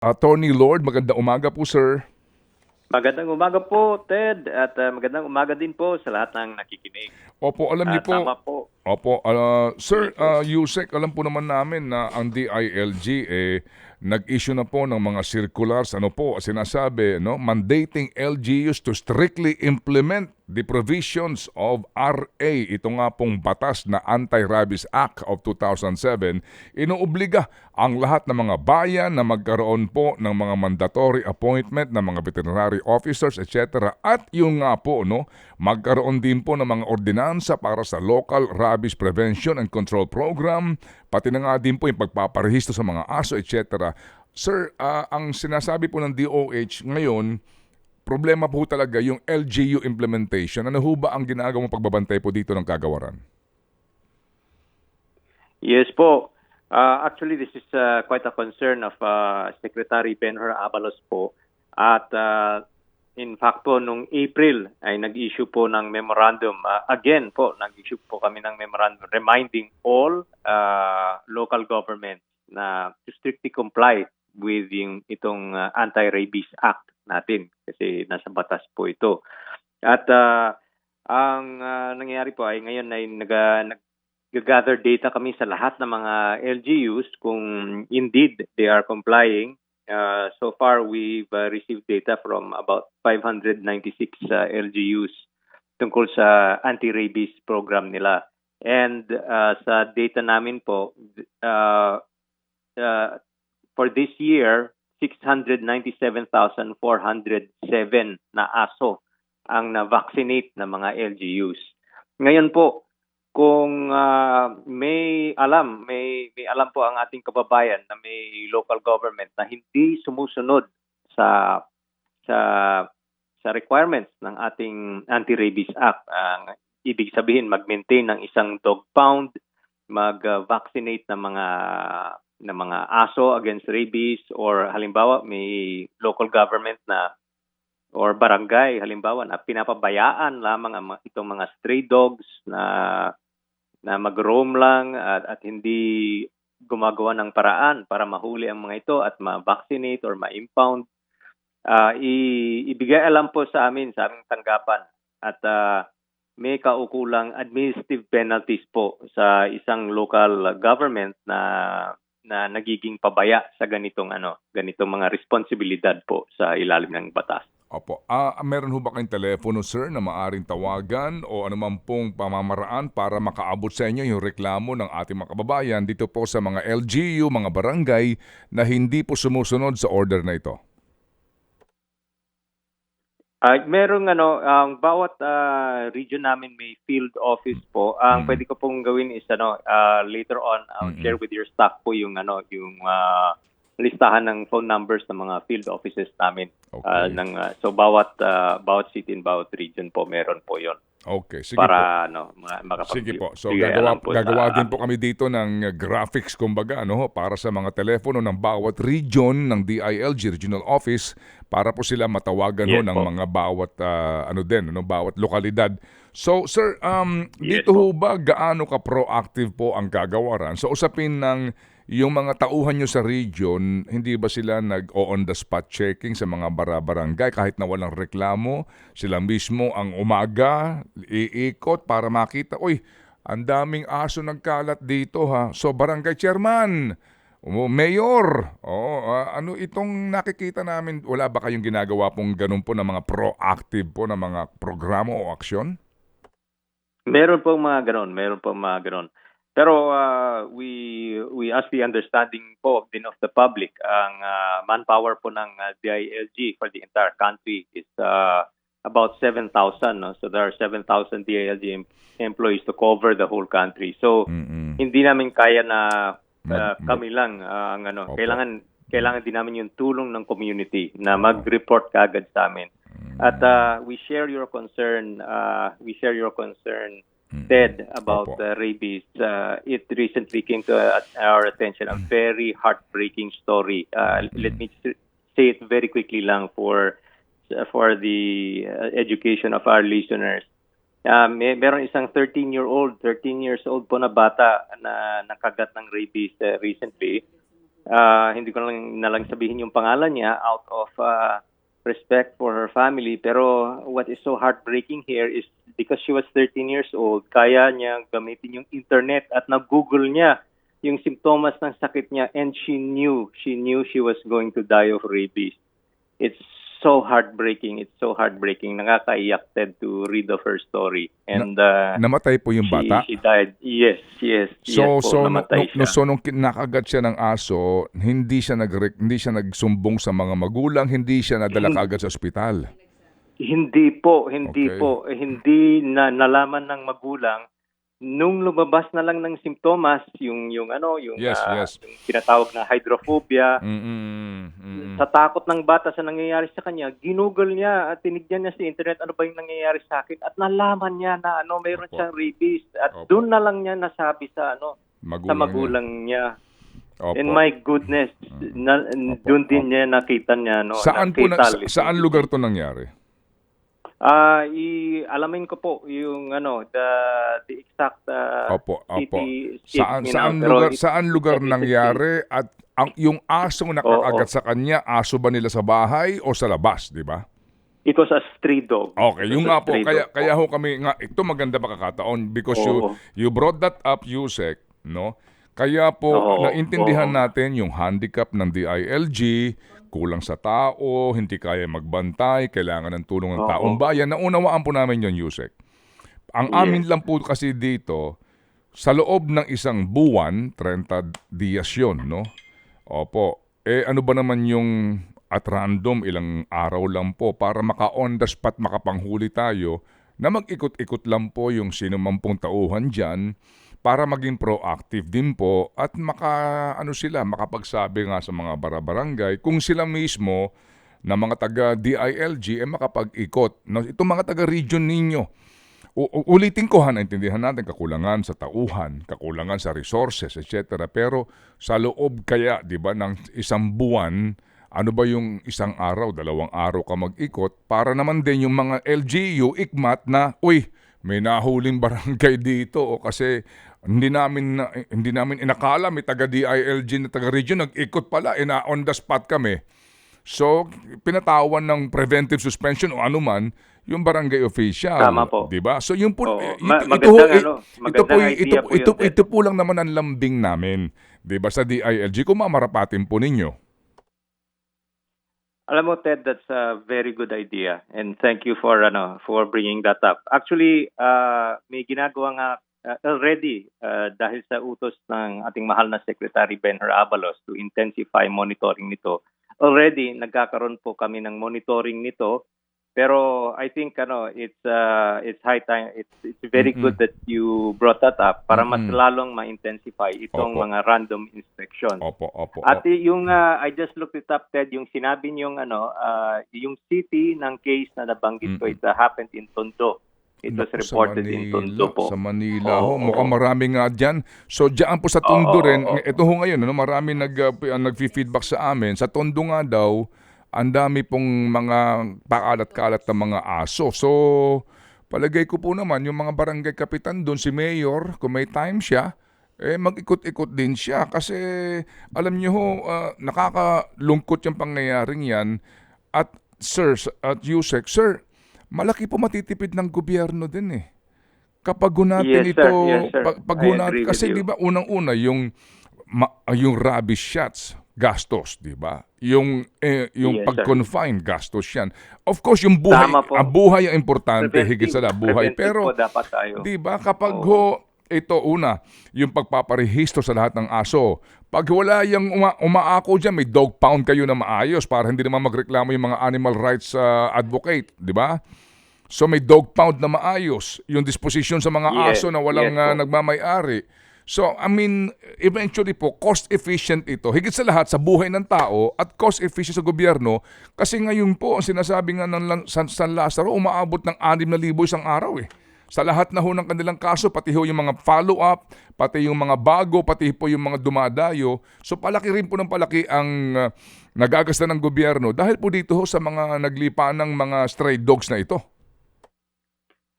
Attorney Lord, maganda umaga po sir. Magandang umaga po, Ted, at uh, magandang umaga din po sa lahat ng nakikinig. Opo, alam niyo At po, tama po. Opo, ah, Sir uh, Yusek, alam po naman namin na ang DILG eh nag-issue na po ng mga circulars, ano po, sinasabi, no, mandating LGUs to strictly implement the provisions of RA, ito nga pong batas na Anti-Rabies Act of 2007, inuobliga ang lahat ng mga bayan na magkaroon po ng mga mandatory appointment ng mga veterinary officers, etc. At yung nga po, no, magkaroon din po ng mga ordinansa para sa local rabies prevention and control program, pati na nga din po yung pagpaparehistro sa mga aso, etc. Sir, ah, ang sinasabi po ng DOH ngayon, problema po talaga yung LGU implementation. Ano ho ba ang ginagawang pagbabantay po dito ng kagawaran? Yes po. Uh, actually, this is uh, quite a concern of uh, Secretary Benhur Abalos po. At uh, in fact po, nung April ay nag-issue po ng memorandum. Uh, again po, nag-issue po kami ng memorandum reminding all uh, local governments na to strictly comply with yung itong uh, Anti-Rabies Act natin kasi nasa batas po ito. At uh, ang uh, nangyayari po ay ngayon ay nag, nag gather data kami sa lahat ng mga LGUs kung indeed they are complying. Uh, so far, we've uh, received data from about 596 uh, LGUs tungkol sa anti-rabies program nila. And uh, sa data namin po, uh, uh, for this year, 697,407 na aso ang na-vaccinate na mga LGUs. Ngayon po, kung uh, may alam, may may alam po ang ating kababayan na may local government na hindi sumusunod sa sa sa requirements ng ating Anti-Rabies Act. Ang ibig sabihin mag-maintain ng isang dog pound, mag-vaccinate ng mga ng mga aso against rabies or halimbawa may local government na or barangay halimbawa na pinapabayaan lamang ang itong mga stray dogs na na mag-roam lang at, at hindi gumagawa ng paraan para mahuli ang mga ito at ma-vaccinate or ma-impound. Ah, i- ibigay alam po sa amin, sa aming tanggapan at ah, may kaukulang administrative penalties po sa isang local government na na nagiging pabaya sa ganitong ano, ganitong mga responsibilidad po sa ilalim ng batas. Opo. Ah, meron ho ba kayong telepono, sir, na maaring tawagan o anuman pong pamamaraan para makaabot sa inyo yung reklamo ng ating mga kababayan dito po sa mga LGU, mga barangay na hindi po sumusunod sa order na ito? Ah, merong ano, ang bawat ah, region namin may field office po. Ang Mm. pwede ko pong gawin is ano, ah, later on I'll Mm-mm. share with your staff po yung ano, yung ah, listahan ng phone numbers ng mga field offices namin. Okay. Ah, ng ah, so bawat ah, bawat city and bawat region po meron po 'yon Okay, sige po. para ano, ma- makapag Sige po. So bigay gagawa, po gagawa sa- din po kami dito ng uh, graphics kumbaga ano, para sa mga telepono ng bawat region ng DILG Regional Office para po sila matawagan ho Yes ng po. mga bawat ah, ano din, ano, bawat lokalidad. So sir, um, Yes dito po. ho ba gaano ka proactive po ang kagawaran? So usapin ng yung mga tauhan nyo sa region, hindi ba sila nag-on the spot checking sa mga bara-barangay kahit na walang reklamo? Sila mismo ang umaga, iikot para makita, uy, ang daming aso nagkalat dito ha. So barangay chairman, mayor, oh, ano itong nakikita namin, wala ba kayong ginagawa pong ganun po na mga proactive po na mga programa o aksyon? Meron pong mga ganon, meron pong mga ganon. Pero uh, we we ask the understanding po din of the public ang uh, manpower po ng uh, DILG for the entire country is uh, about 7,000 no so there are 7,000 DILG em- employees to cover the whole country so Mm-mm. hindi namin kaya na uh, kami lang uh, ang ano Opo. kailangan kailangan din namin yung tulong ng community na mag-report kagad sa amin at uh, we share your concern uh, we share your concern Ted about uh, rabies. Uh, it recently came to uh, our attention a very heartbreaking story. Uh, Let me say it very quickly lang for for the uh, education of our listeners. Uh, may, meron isang 13-year-old, 13 years old po na bata na nakagat ng rabies uh, recently. Ah, hindi ko lang nalang sabihin yung pangalan niya out of ah, respect for her family. Pero what is so heartbreaking here is because she was 13 years old, kaya niya gamitin yung internet at nag-google niya yung simptomas ng sakit niya and she knew, she knew she was going to die of rabies. It's so heartbreaking. It's so heartbreaking. Nakakaiyak Ted to read of her story. And uh, Namatay po yung she, bata. she died. Yes, yes. So, yes po, so, no, no, so nung nakagat siya ng aso, hindi siya nag hindi siya nagsumbong sa mga magulang, hindi siya nadala kaagad sa ospital. Hindi po, hindi Okay. po. Hindi na nalaman ng magulang nung lumabas na lang ng simptomas yung yung ano yung Yes, ah, yes. yung tinatawag na hydrophobia Mm-mm, mm-mm. sa takot ng bata sa nangyayari sa kanya ginugol niya at tinignan niya sa internet ano ba yung nangyayari sa akin at nalaman niya na ano mayroon Opo. siyang rabies at Opo. doon na lang niya nasabi sa ano Magulang sa niya. magulang niya Opo. and my goodness na, doon din niya nakita niya no saan na po na, sa- saan lugar to nangyari? Ah, i alamin ko po yung ano the the exact uh, Opo, opo. city Saan city saan now, pero lugar it- saan lugar it nangyari at ang yung asong nakakagat sa kanya, aso ba nila sa bahay o sa labas, di ba? It was a stray dog. Okay, It yung a nga po, stray kaya, dog kaya ho kami, nga, ito maganda pakakataon because you, Oo. you brought that up, Yusek, no? Kaya po, Oo, naintindihan oo. natin yung handicap ng DILG, kulang sa tao, hindi kaya magbantay, kailangan ng tulong ng Oo. taong bayan. Naunawaan po namin yon Yusek. Ang Yes. amin lang po kasi dito, sa loob ng isang buwan, 30 dias yun, no? Opo. Eh, ano ba naman yung at random, ilang araw lang po para maka-on the spot, makapanghuli tayo na mag-ikot-ikot lang po yung sino man pong tauhan dyan para maging proactive din po at maka, ano sila, makapagsabi nga sa mga barabarangay kung sila mismo na mga taga DILG ay makapag-ikot. No, itong mga taga-region ninyo, U- ulitin ko ha, naintindihan natin kakulangan sa tauhan, kakulangan sa resources, etc. Pero sa loob kaya, di ba, ng isang buwan, ano ba yung isang araw, dalawang araw ka mag-ikot para naman din yung mga LGU, ikmat na, uy, may nahuling barangay dito o kasi hindi namin na, hindi namin inakala may taga DILG na taga region nag-ikot pala ina on the spot kami So, pinatawan ng preventive suspension o anuman yung barangay official. Tama po. 'Di ba? So, yung po, Oo. eh, Ma- ito, ito, eh, ano, ito po, ito, po, ito, Ted. ito po lang naman ang lambing namin. 'Di ba sa DILG kung mamarapatin po ninyo. Alam mo Ted, that's a very good idea and thank you for ano for bringing that up. Actually, uh, may ginagawa nga uh, already uh, dahil sa utos ng ating mahal na Secretary Benher Abalos to intensify monitoring nito. Already nagkakaroon po kami ng monitoring nito pero I think ano it's uh, it's high time it's it's very Mm-mm. good that you brought that up para mas Mm-mm. lalong ma-intensify itong Opo. mga random inspections. Opo, opo. At opo. yung uh, I just looked it up Ted, yung sinabi niyong ano, uh, yung city ng case na nabanggit ko Mm-mm. it uh, happened in Tondo. It was reported in Tondo po. Sa Manila ho, Oo, mukhang oo. marami nga dyan. So diyan po sa Tondo Oo, rin, oo. ito ho ngayon, ano, marami nag, uh, nag-feedback sa amin. Sa Tondo nga daw, ang dami pong mga pakalat-kalat na mga aso. So, palagay ko po naman, yung mga barangay kapitan doon, si Mayor, kung may time siya, eh mag-ikot-ikot din siya. Kasi, alam niyo ho, uh, nakakalungkot yung pangyayaring yan. At, sir, at Yusek, sir, malaki po matitipid ng gobyerno din eh. Kapag natin Yes, sir. ito, Yes, sir. pag, pag natin, kasi di ba unang-una yung ma- yung rabies shots, gastos, di ba? Yung eh, yung Yes, sir. pag-confine, gastos yan. Of course, yung buhay, ang buhay ang importante Preventive. higit sa lahat, buhay. Pero dapat tayo. Di ba? Kapag ho, ito una, yung pagpaparehistro sa lahat ng aso. Pag wala yung uma- umaako dyan, may dog pound kayo na maayos para hindi naman magreklamo yung mga animal rights uh, advocate. Di ba? So may dog pound na maayos. Yung disposition sa mga Yes, aso na walang yes uh, nagmamay-ari. So, I mean, eventually po, cost efficient ito. Higit sa lahat, sa buhay ng tao at cost efficient sa gobyerno. Kasi ngayon po, ang sinasabi nga ng San, San Lazaro, umaabot ng 6,000 isang araw eh. Sa lahat na ho ng kanilang kaso, pati ho yung mga follow-up, pati yung mga bago, pati po yung mga dumadayo. So palaki rin po ng palaki ang uh, nagagasta ng gobyerno dahil po dito ho sa mga naglipa ng mga stray dogs na ito.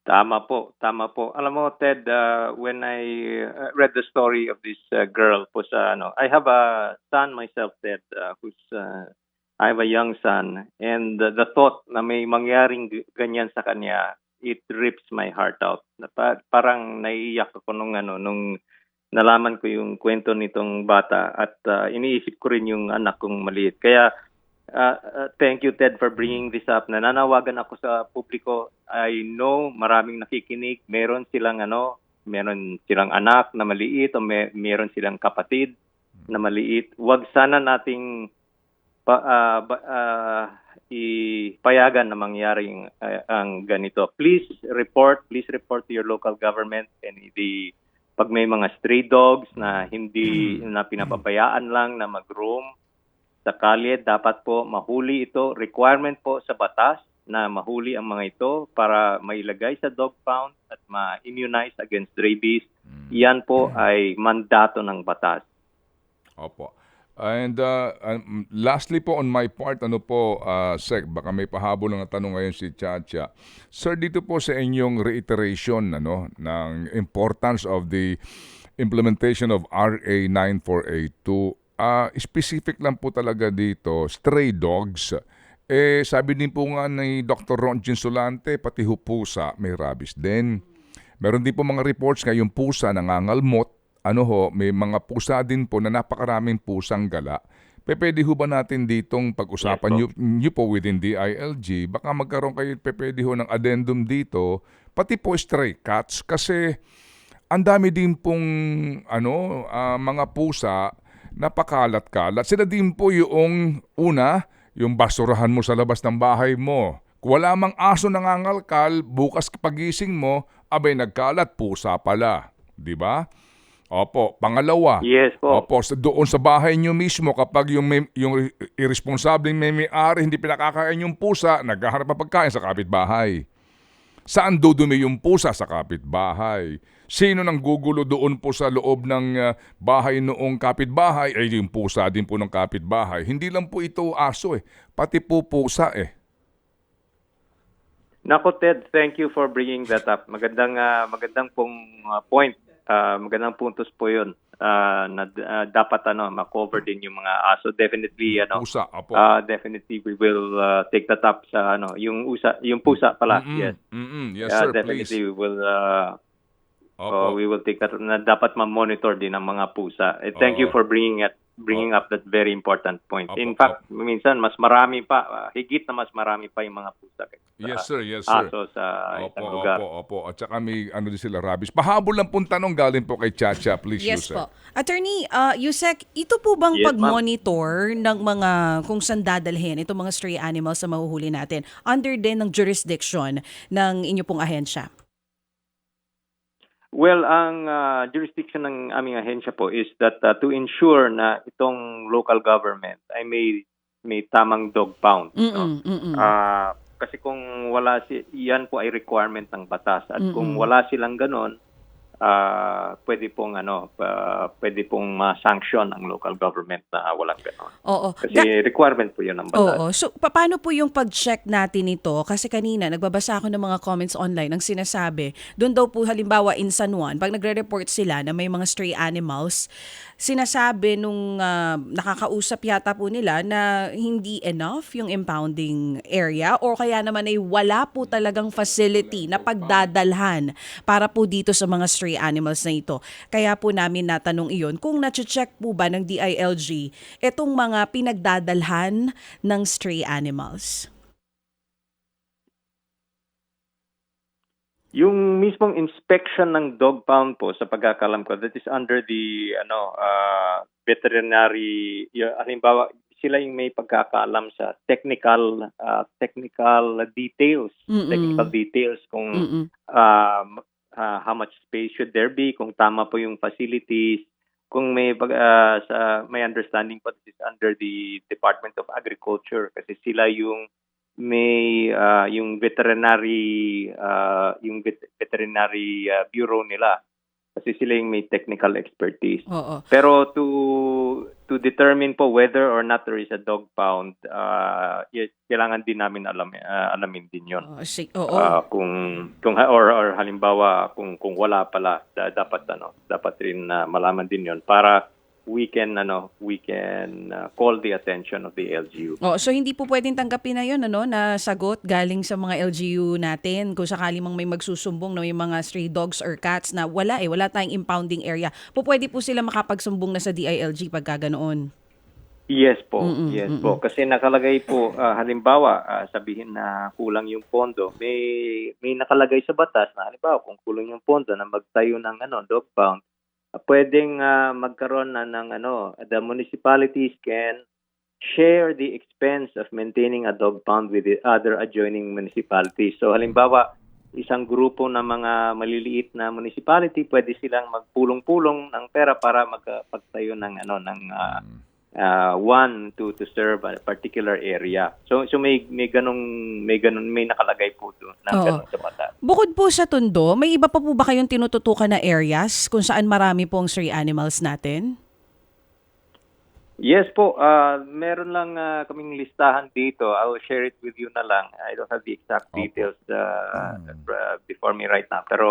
Tama po, tama po. Alam mo, Ted, uh, when I uh, read the story of this uh, girl po sa ano, I have a son myself, Ted, uh, who's uh, I have a young son, and the, the thought na may mangyaring ganyan sa kanya, it rips my heart out. Pa- parang naiiyak ako nung ano, nung nalaman ko yung kwento nitong bata at uh, iniisip ko rin yung anak kong maliit. Kaya Uh, uh, thank you, Ted, for bringing this up. Nananawagan ako sa publiko. I know maraming nakikinig. Meron silang ano, meron silang anak na maliit o may, meron silang kapatid na maliit. Huwag sana nating pa, ba- ah, ipayagan na mangyaring ah, ang ganito. Please report, please report to your local government and the pag may mga stray dogs na hindi na pinapabayaan lang na mag-roam sa kalye, dapat po mahuli ito. Requirement po sa batas na mahuli ang mga ito para mailagay sa dog pound at ma-immunize against rabies. Yan po ay mandato ng batas. Opo. And uh, um, lastly po on my part, ano po, uh, Sec, baka may pahabol na tanong ngayon si Chacha. Sir, dito po sa inyong reiteration ano, ng importance of the implementation of RA 9482, ah specific lang po talaga dito, stray dogs. Eh, sabi din po nga ni Dr. Ron Solante, pati ho pusa, may rabies din. Meron din po mga reports nga yung pusa nangangalmot. Ano ho, may mga pusa din po na napakaraming pusang gala. Pe, pwede ho ba natin ditong pag-usapan Yes, nyo, po within DILG? Baka magkaroon kayo, pe, pwede ho ng addendum dito, pati po stray cats. Kasi ang dami din pong ano, ah, mga pusa napakalat-kalat. Sila din po yung una, yung basurahan mo sa labas ng bahay mo. Kung wala mang aso nangangalkal, bukas pagising mo, abay nagkalat, pusa pala. Di ba? Opo. Pangalawa, Yes po. Opo, sa, doon sa bahay nyo mismo, kapag yung, may, yung irresponsableng may may-ari, hindi pinakakain yung pusa, naghahanap ng pagkain sa kapitbahay. Saan dudumi yung pusa sa kapitbahay? Sino nang gugulo doon po sa loob ng uh, bahay noong kapitbahay? Ay yung pusa din po ng kapitbahay. Hindi lang po ito aso eh, pati po pusa eh. Nako Ted, thank you for bringing that up. Magandang ah, magandang pong ah, point. Ah, magandang puntos po 'yun. Ah, na ah, dapat ano ma-cover din yung mga aso. Definitely ano. Pusa, apo. ah, definitely we will ah, take that up sa ano, yung usa, yung pusa pala. Mm-mm, Yes. mm-mm. Yes, Ah, sir, definitely please. we will ah, Opo. oh, we will take that na dapat ma-monitor din ang mga pusa. Eh, thank you Oo. for bringing it bringing up that very important point. Opo, In fact, minsan mas marami pa, ah, higit na mas marami pa yung mga pusa kaysa Yes, sir. Yes, sir. aso sa Opo, isang lugar. opo, opo. At saka may ano din sila, rabies. Pahabol lang pong tanong galing po kay Chacha, please, Yes Yusek. po. Attorney, uh, Yusek, ito po bang Yes, pag-monitor ng mga kung saan dadalhin itong mga stray animals na mahuhuli natin under din ng jurisdiction ng inyo pong ahensya? Well, ang ah, jurisdiction ng aming ahensya po is that ah, to ensure na itong local government ay may may tamang dog pound. no? Mm-mm, mm-mm. Ah, kasi kung wala si yan po ay requirement ng batas at kung Mm-mm. wala silang ganon, ah pwede pong ano, ah, pwede pong ma-sanction ang local government na walang ganon. Oo. Kasi Da- requirement po 'yun ng batas. Oo. So, pa- paano po yung pag-check natin ito? Kasi kanina, nagbabasa ako ng mga comments online ang sinasabi, doon daw po halimbawa in San Juan, pag nagre-report sila na may mga stray animals, sinasabi nung ah, nakakausap yata po nila na hindi enough yung impounding area or kaya naman ay wala po talagang facility na pagdadalhan para po dito sa mga stray animals na ito. Kaya po namin natanong iyon kung na-check po ba ng DILG itong mga pinagdadalhan ng stray animals. Yung mismong inspection ng dog pound po sa pagkakalam ko that is under the ano uh, veterinary y- halimbawa sila yung may pagkakaalam sa technical uh, technical details Mm-mm. technical details kung Mm-mm. um, uh, how much space should there be, kung tama po yung facilities, kung may uh, sa may understanding po this is under the Department of Agriculture. Kasi sila yung may uh, yung veterinary uh, yung vet- veterinary uh, bureau nila kasi sila yung may technical expertise. Oo. Pero to to determine po whether or not there is a dog pound, uh, kailangan din namin alam uh, alamin din 'yon. Oo. si- oo. Ah, kung kung or, or halimbawa kung kung wala pala da- dapat ano dapat rin na malaman din 'yon para we can ano we can uh, call the attention of the LGU. Oo, so hindi po pwedeng tanggapin na 'yon ano na sagot galing sa mga LGU natin kung sakali mang may magsusumbong na may mga stray dogs or cats na wala eh, wala tayong impounding area. Po pwede po sila makapagsumbong na sa DILG pagka ganoon. Yes po, Mm-mm, yes mm-mm. po. Kasi nakalagay po, ah, halimbawa, ah, sabihin na kulang yung pondo, may may nakalagay sa batas na halimbawa kung kulang yung pondo na magtayo ng ano, dog pound, pwedeng ah, magkaroon na ng ano, the municipalities can share the expense of maintaining a dog pound with the other adjoining municipalities. So halimbawa, isang grupo ng mga maliliit na municipality, pwede silang magpulong-pulong ng pera para magpagtayo ng ano ng ah, uh, one to to serve a particular area. So so may may ganong may ganon may nakalagay po doon na Oo. ganon sa batas. Bukod po sa Tondo, may iba pa po ba kayong tinututukan na areas kung saan marami pong stray animals natin? Yes po, uh, meron lang uh, kaming listahan dito. I will share it with you na lang. I don't have the exact details uh, Mm. uh, before me right now, pero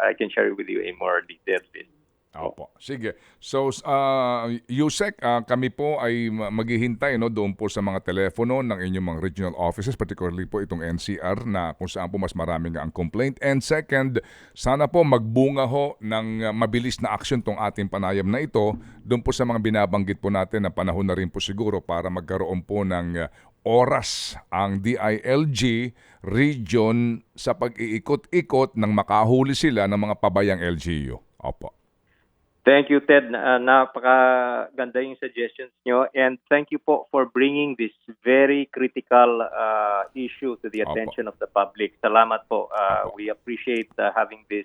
I can share with you a more detailed list. Opo. Sige. So, uh, Yusek, ah, kami po ay ma- maghihintay no, doon po sa mga telepono ng inyong mga regional offices, particularly po itong NCR na kung saan po mas marami nga ang complaint. And second, sana po magbunga ho ng ah, mabilis na action tong ating panayam na ito doon po sa mga binabanggit po natin na panahon na rin po siguro para magkaroon po ng oras ang DILG region sa pag-iikot-ikot ng makahuli sila ng mga pabayang LGU. Opo. Thank you, Ted. Uh, napakaganda yung suggestions nyo. And thank you po for bringing this very critical uh, issue to the Opo. attention of the public. Salamat po. Uh, we appreciate uh, having this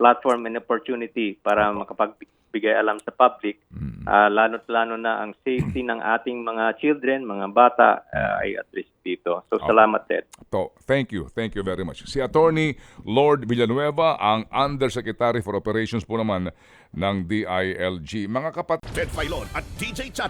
platform and opportunity para makapagbigay alam sa public. Mm. Uh, lalo't lalo na ang safety ng ating mga children, mga bata uh, ay at risk dito. So salamat, Ted. To, thank you. Thank you very much. Si Attorney Lord Villanueva, ang Undersecretary for Operations po naman ng DILG. Mga kapat Ted Filon at DJ Chat